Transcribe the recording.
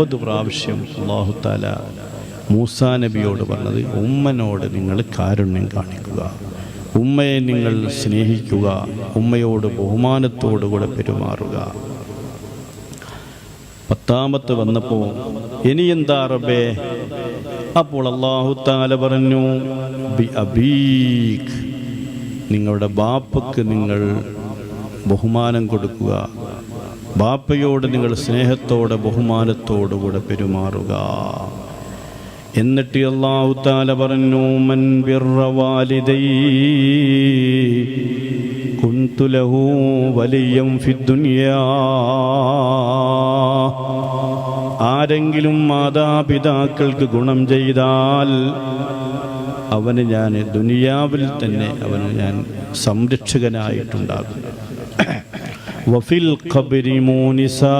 ഒമ്പത് പ്രാവശ്യം അള്ളാഹു താല മൂസാ നബിയോട് പറഞ്ഞത് ഉമ്മനോട് നിങ്ങൾ കാരുണ്യം കാണിക്കുക. ഉമ്മയെ നിങ്ങൾ സ്നേഹിക്കുക. ഉമ്മയോട് ബഹുമാനത്തോടുകൂടെ പെരുമാറുക. പത്താമത്ത് വന്നപ്പോൾ ഇനി എന്താ റബ്ബേ? അപ്പോൾ അള്ളാഹു താല പറഞ്ഞു നിങ്ങളുടെ ബാപ്പക്ക് നിങ്ങൾ ബഹുമാനം കൊടുക്കുക. ബാപ്പയോട് നിങ്ങൾ സ്നേഹത്തോടെ ബഹുമാനത്തോടുകൂടെ പെരുമാറുക. എന്നിട്ട് അള്ളാഹു താല പറഞ്ഞു മൻ ബിർറ വാലിദൈ കുന്തു ലഹു വലിയം ആരെങ്കിലും മാതാപിതാക്കൾക്ക് ഗുണം ചെയ്താൽ അവന് ഞാൻ ദുനിയാവിൽ തന്നെ അവന് ഞാൻ സംരക്ഷകനായിട്ടുണ്ടാകും وفي القبر مونسا.